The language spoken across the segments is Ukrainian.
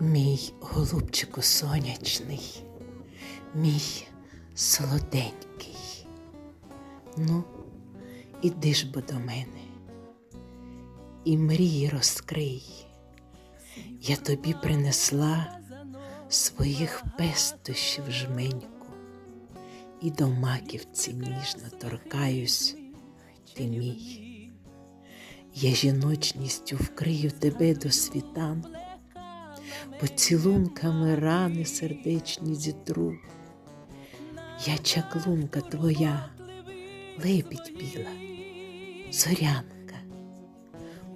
Мій голубчику сонячний, мій солоденький. Ну, іди ж бо до мене, і мрії розкрий. Я тобі принесла своїх пестощів жменьку, і до маківці ніжно торкаюсь, ти мій. Я жіночністю вкрию тебе до світанку, поцілунками рани сердечні зітру. Я чаклунка твоя, лебідь біла, зорянка,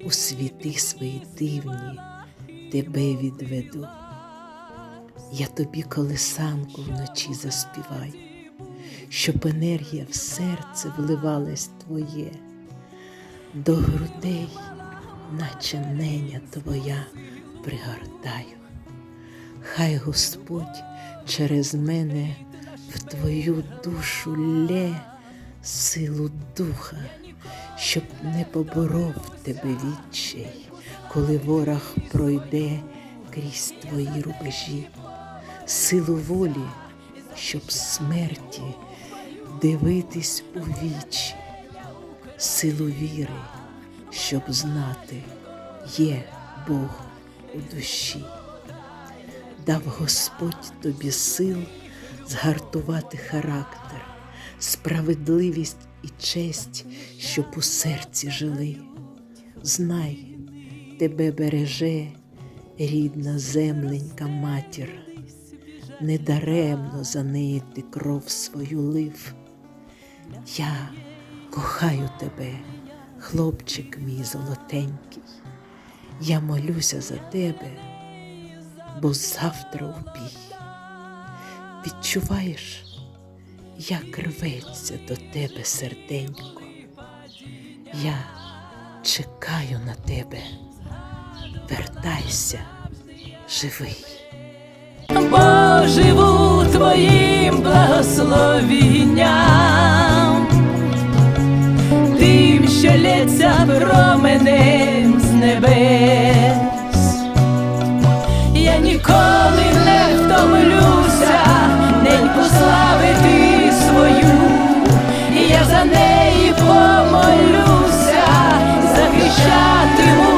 у світи свої дивні тебе відведу. Я тобі колисанку вночі заспіваю, щоб енергія в серце вливалась твоє, до грудей, наче неня твоя пригортаю. Хай Господь через мене в твою душу лє силу духа, щоб не поборов тебе відчай, коли ворог пройде крізь твої рубежі, силу волі, щоб смерті дивитись у вічі, силу віри, щоб знати, є Бог у душі дав Господь тобі сил згартувати характер, справедливість і честь, щоб у серці жили. Знай, тебе береже рідна земленька матір, недаремно за неї ти кров свою лив. Я кохаю тебе, хлопчик мій золотенький, я молюся за тебе бо завтра в бій. Відчуваєш, як рветься до тебе серденько. Я чекаю на тебе, вертайся, живий. бо живу твоїм благословінням, тим, що лється про мене помолюся, захищатиму.